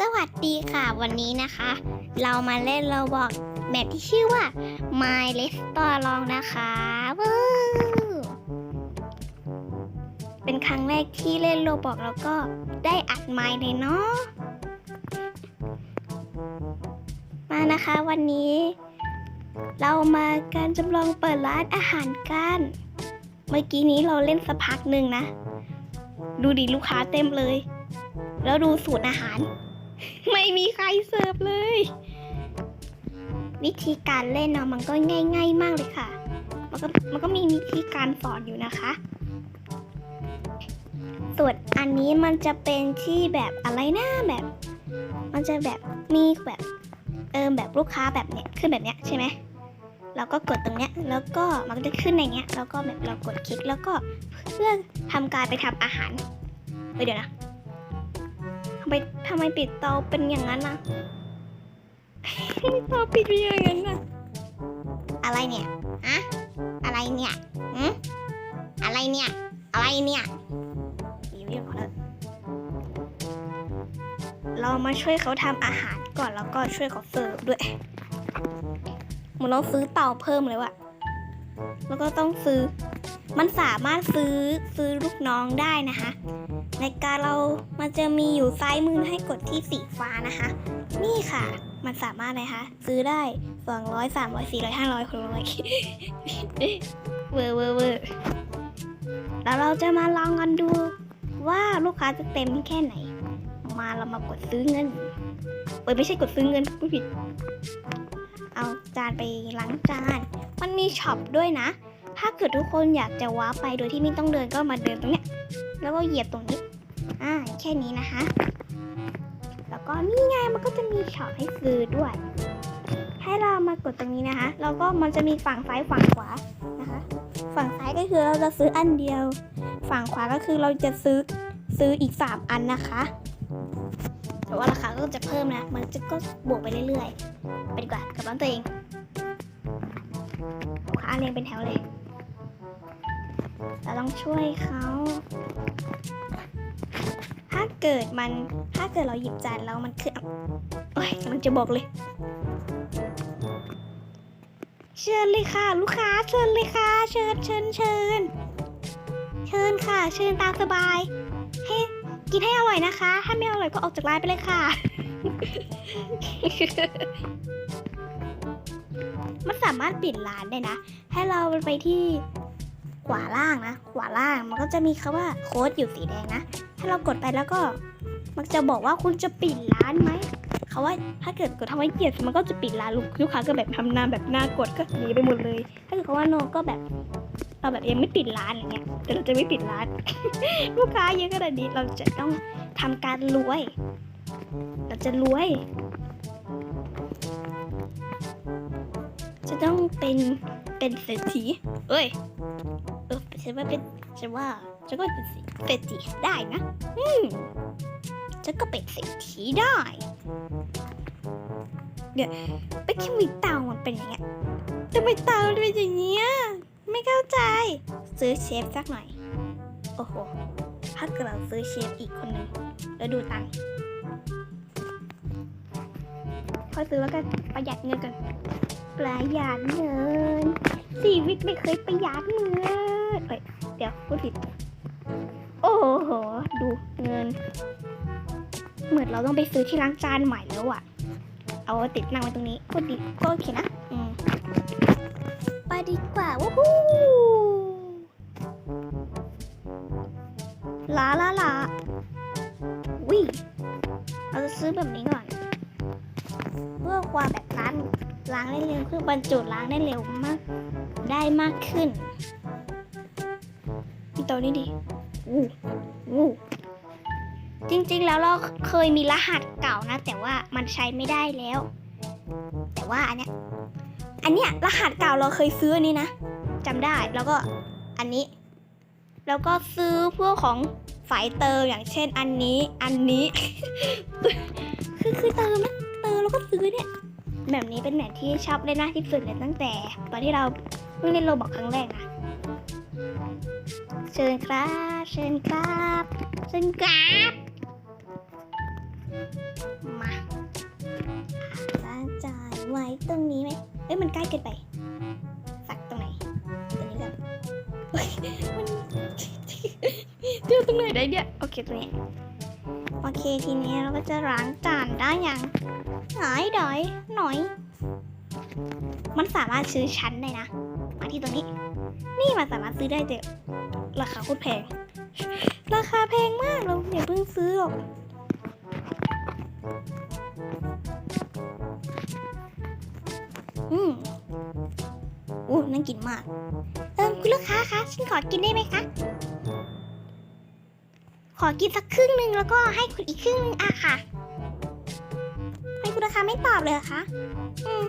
สวัสดีค่ะ วันนี้นะคะ เรามาเล่นโรบอกแบบที่ชื่อว่า My Restaurant นะคะวู้เป็นครั้งแรกที่เล่นโรบอกแล้วก็ได้อัดไมค์เลยเนาะมานะคะวันนี้ เรามาการจำลองเปิดร้านอาหารกัน เมื่อกี้นี้เราเล่นสักพักหนึ่งนะ ดูดิลูกค้าเต็มเลย แล้วดูสูตรอาหาร ไม่มีใครเสิร์ฟเลย วิธีการเล่นเนาะมันก็ง่าย ๆ มากเลยค่ะ มันก็มันก็มีวิธีการสอนอยู่นะคะ ส่วนอันนี้มันจะเป็นที่แบบอะไรนะแบบ มันจะแบบมีแบบเออแบบลูกค้าแบบเนี้ยขึ้นแบบเนี้ยใช่ไหมเราก็กดตรงเนี้ยแล้วก็มันก็จะขึ้นในเนี้ยแล้วก็แบบเรากดคลิกแล้วก็เพื่อทำการไปทำอาหารเฮ้ยเดี๋ยวนะำไมทำไมปิดเตาเป็นอย่างนั้นน่ะเตาปิดเป็นอย่างนั้นน่ะอะไรเนี่ยอะอะไรเนี่ยหืมอะไรเนี่ย อะไรเนี่ยรีวิวก่อนเถอะเรามาช่วยเขาทำอาหารก่อนแล้วก็ช่วยเขาเสิร์ฟด้วยเหมันเราซื้อเตาเพิ่มเลยว่ะ แล้วก็ต้องซื้อ มันสามารถซื้อซื้อลูกน้องได้นะคะ ในการเรามันจะมีอยู่ซ้ายมือให้กดที่สีฟ้านะคะ นี่ค่ะ มันสามารถนะคะ ซื้อได้200 300 400 500 600เวอร์เวอร์เวอร์แล้วเราจะมาลองกันดูว่าลูกค้าจะเต็มแค่ไหน มาเรามากดซื้อเงินเอ้ยไม่ใช่กดซื้อเงินผู้ผิด เอาจานไปล้างจาน มันมีช็อปด้วยนะ ถ้าเกิดทุกคนอยากจะว้าไปโดยที่ไม่ต้องเดินก็มาเดินตรงเนี้ย แล้วก็เหยียบตรงนี้ อ่า แค่นี้นะคะ แล้วก็นี่ไงมันก็จะมีช็อปให้ซื้อด้วย ให้เรามากดตรงนี้นะคะ แล้วก็มันจะมีฝั่งซ้ายฝั่งขวา นะคะ ฝั่งซ้ายก็คือเราจะซื้ออันเดียว ฝั่งขวาก็คือเราจะซื้อซื้ออีก 3 อันนะคะแต่ว่าราคาก็จะเพิ่มนะ มันจะก็บวกไปเรื่อยๆ ไปดีกว่ากลับบ้านตัวเองลูกค้าเรียงเป็นแถวเลย เราต้องช่วยเขา ถ้าเกิดมันถ้าเกิดเราหยิบจานแล้วมันคือโอ้ยมันจะบอกเลย เชิญเลยค่ะ ลูกค้าเชิญเลยค่ะ เชิญเชิญเชิญเชิญค่ะ เชิญตามสบาย ให้กินให้อร่อยนะคะ ถ้าไม่อร่อยก็ออกจากร้านไปเลยค่ะมันสามารถปิดร้านได้นะ ให้เราไปที่ ขวาล่างนะ ขวาล่างมันก็จะมีคำว่าโค้ดอยู่สีแดงนะ ถ้าเรากดไปแล้วก็ มันจะบอกว่าคุณจะปิดร้านไหมเขาว่าถ้าเกิดกดทำให้เกียรติมันก็จะปิดร้านลูกลูกค้าก็แบบทำหน้าแบบหน้ากดก็หนีไปหมดเลย ถ้าเกิดเขาว่าโนก็แบบเราแบบยังไม่ปิดร้านอย่างเงี้ยแต่เราจะไม่ปิดร้าน ลูกค้าเยอะขนาดนี้เราจะต้องทำการรวย เราจะรวย จะต้องเป็นเป็นเศรษฐีเอ้ย ฉันว่าเป็นฉันว่าฉันก็เป็นเศรษฐีได้นะ อืมฉันก็เป็นเศรษฐีได้เดี๋ยวไปคิมิเตามันเป็นอย่างเงี้ยทำไมเตามันเป็นอย่างเงี้ยไม่เข้าใจ ซื้อเชฟสักหน่อย โอ้โหถ้าเกิดเราซื้อเชฟอีกคนหนึ่งแล้วดูตังค์ค่อยซื้อแล้วกันประหยัดเงินกันประหยัดเงินชีวิตไม่เคยประหยัดเงิน เอ้ยเดี๋ยวพูดผิด โอ้โห ดูเงิน เหมือนเราต้องไปซื้อที่ล้างจานใหม่แล้วอะเอาติดนั่งไว้ตรงนี้ก็ดีก็โอเคนะ อืม ไปดีกว่าวู้ฮู้ลาลาลาวิเราจะซื้อแบบนี้ก่อน เพื่อความแบบล้างล้างได้เร็วคือบรรจุล้างได้เร็วมาก ได้มากขึ้น นี่ตัวนี้ดิวูวูจริงๆแล้วเราเคยมีรหัสเก่านะ แต่ว่ามันใช้ไม่ได้แล้ว แต่ว่าอันเนี้ยอันเนี้ยรหัสเก่าเราเคยซื้ออันนี้นะจำได้แล้วก็อันนี้ แล้วก็ซื้อพวกของสายเติมอย่างเช่นอันนี้อันนี้ คือคือเติมนะเติมแล้วก็ซื้อเนี่ยแบบนี้เป็นแบบที่ชอบเล่นมากที่สุดเลยตั้งแต่ ตอนที่เราเพิ่งเล่นโรบอกครั้งแรกนะ เชิญครับ เชิญครับ เชิญครับ มาล้างจานไว้ตรงนี้ไหมเอ้ยมันใกล้เกินไป สักตรงไหนตรงนี้กันเฮ้ยมันเดี๋ยวตรงไหนได้เนี่ย โอเคตรงนี้ โอเคทีนี้เราก็จะล้างจานได้ยังหน่อยดอยหน่อย มันสามารถซื้อชั้นได้นะ มาที่ตรงนี้ นี่มันสามารถซื้อได้แต่ ราคาโคตรแพง ราคาแพงมากเราอย่าเพิ่งซื้อหรอกอืมอู้น่ากินมาก เออคุณลูกค้าคะ ฉันขอกินได้ไหมคะ ขอกินสักครึ่งหนึ่งแล้วก็ให้คุณอีกครึ่งนึงอะค่ะให้คุณลูกค้าไม่ตอบเลยเหรอคะ อืม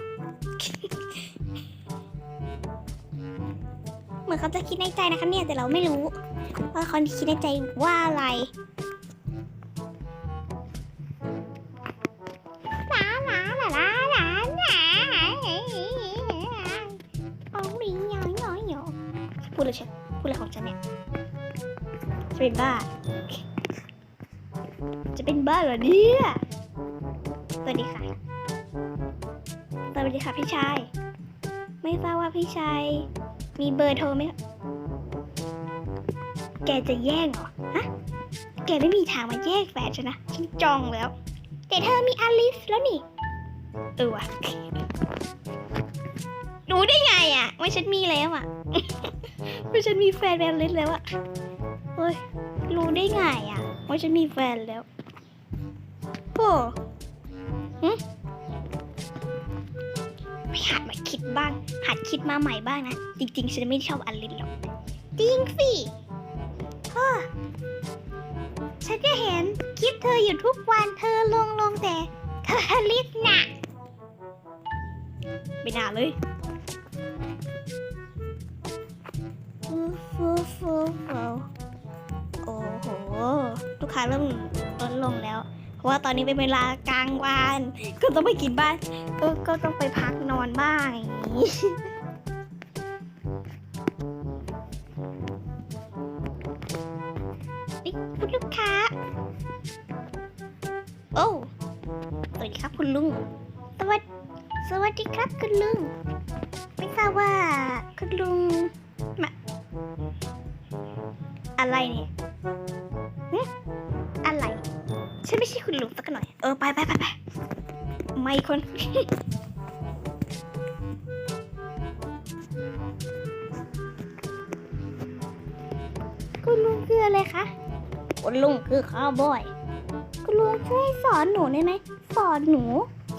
เหมือนเขาจะคิดในใจนะคะเนี่ยแต่เราไม่รู้ว่าเขาคิดในใจว่าอะไรพูดเลยเชียพูดเลยของฉันเนี่ยจะเป็นบ้า จะเป็นบ้าเหรอเนี่ยสวัสดีค่ะสวัสดีค่ะพี่ชาย ไม่ทราบว่าพี่ชาย มีเบอร์โทรไหมแกจะแย่งเหรอ ฮะ แกไม่มีทางมาแย่งแฟนฉันนะ ฉันจองแล้ว แต่เธอมีอลิสแล้วนี่ เออวะรู้ได้ไงอะ ว่าฉันมีแล้วอะ ว่าฉันมีแฟนเป็นอลิสแล้วอะเฮ้ย รู้ได้ไงอะ ว่าฉันมีแฟนแล้วโอ้หึ ไม่หัดมาคิดบ้าง หัดคิดมาใหม่บ้างนะ จริงๆ ฉันไม่ชอบอลิสหรอก จริงสิพ่อฉันก็เห็นคลิปเธออยู่ทุกวันเธอลงลงแต่เธออลิสน่ะไม่น่าเลยฟูฟูฟูฟูโอ้โห ลูกค้าเริ่มลดลงแล้ว ว่าตอนนี้เป็นเวลากลางวัน ก็ต้องไปกินบ้าน ก็ก็ต้องไปพักนอนบ้างอย่างนี้เอ้ยคุณลูกค้า โอ้สวัสดีครับคุณลุง สวัสดสวัสดีครับคุณลุง ไม่ทราบว่าคุณลุงมาอะไรเนี่ย ฉันไม่ใช่คุณลุงสักหน่อย เออไปไปไปไปไม่คนคุณลุงคืออะไรคะ คุณลุงคือข้าวบอย คุณลุงช่วยสอนหนูได้ไหม สอนหนู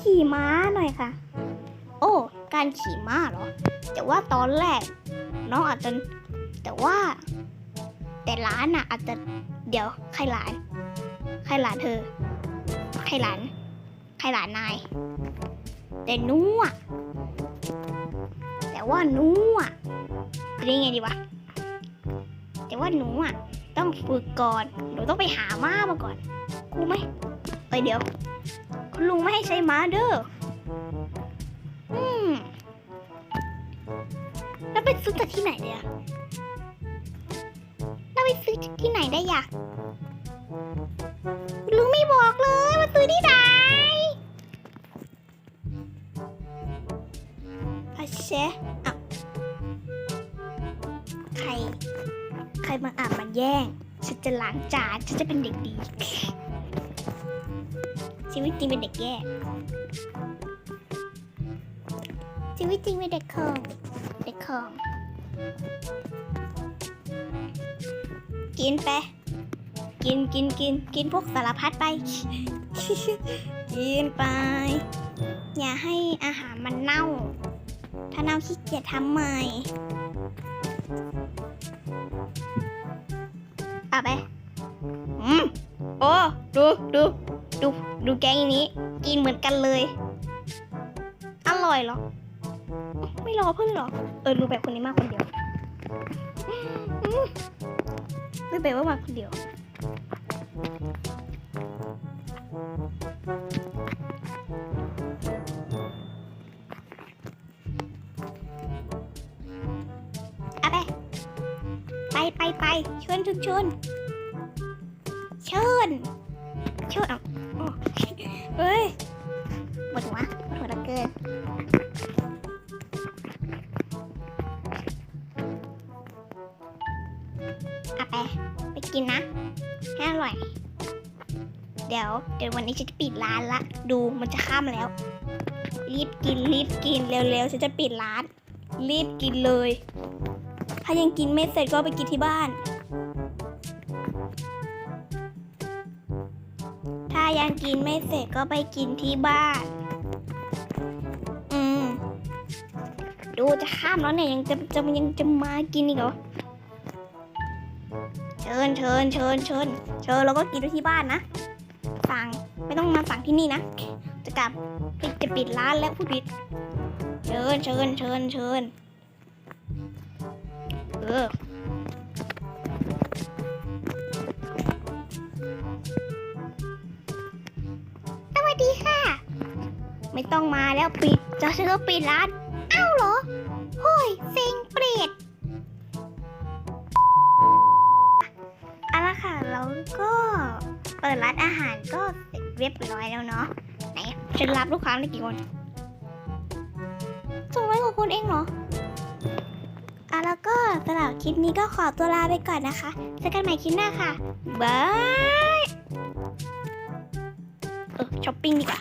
ขี่ม้าหน่อยค่ะ โอ้ การขี่ม้าเหรอ แต่ว่าตอนแรก น้องอาจจะ แต่ว่า แต่ร้านน่ะอาจจะ เดี๋ยวใครหลาน ใครหลานเธอ ใครหลาน ใครหลานนาย แต่นูอะแต่ว่านูอะเรียกไงดีวะ แต่ว่าหนูอะ ต้องฝึกก่อน หนูต้องไปหาม้ามาก่อนครูไหมเอ้ยเดี๋ยว คุณลุงไม่ให้ใช้ม้าเด้อ อืม แล้วไปซื้อจากที่ไหนเนี่ยแล้วไปซื้อจากที่ไหนได้ยะ ที่ไหนอาเชอะใคร ใครมาอาบมาแย่ง ฉันจะล้างจาน ฉันจะเป็นเด็กดี ชีวิตจริงเป็นเด็กแย่ชีวิตจริงเป็นเด็กคองเด็กคองกินไป กินกินกินกินพวกสารพัดไป กินไป อย่าให้อาหารมันเน่า ถ้าเน่าขี้เกียจทำใหม่เอาไปอืมโอ้ดูดูดูดูแกงอันนี้ กินเหมือนกันเลย อร่อยเหรอ ไม่รอเพื่อนเหรอ เออรู้แบบคนนี้มากคนเดียวอืมรู้แบบว่ามาคนเดียว ชวนชวนชวนชวนชวนเอาอ๋อวดหัวปวดหัวเหลือเกินอาไป ไปกินนะ ให้อร่อย เดี๋ยว เดี๋ยววันนี้ฉันจะปิดร้านละ ดูมันจะค่ำแล้ว รีบกิน รีบกิน เร็วๆ ฉันจะปิดร้าน รีบกินเลย ถ้ายังกินไม่เสร็จก็ไปกินที่บ้าน ยังกินไม่เสร็จก็ไปกินที่บ้าน อืม ดูจะข้ามแล้วเนี่ยยังจะจะยังจะมากินอีกเหรอ เชิญเชิญเชิญเชิญเชิญแล้วก็กินที่บ้านนะ สั่งไม่ต้องมาสั่งที่นี่นะ จะกลับปิดจะปิดร้านแล้วผู้ผิด เชิญเชิญเชิญเชิญเออ ไม่ต้องมาแล้วปิดจะเชื่อปิดร้านเอ้าเหรอโฮ้ยเซ็งเปรตเอาละค่ะแล้วก็เปิดร้านอาหารก็เสร็จเรียบร้อยแล้วเนาะไหนฉันรับลูกค้าได้กี่คนสองร้อยกว่าคนเองเหรออะแล้วก็สำหรับคลิปนี้ก็ขอตัวลาไปก่อนนะคะเจอกันใหม่คลิปหน้าค่ะบายเออช้อปปิ้งดีกว่า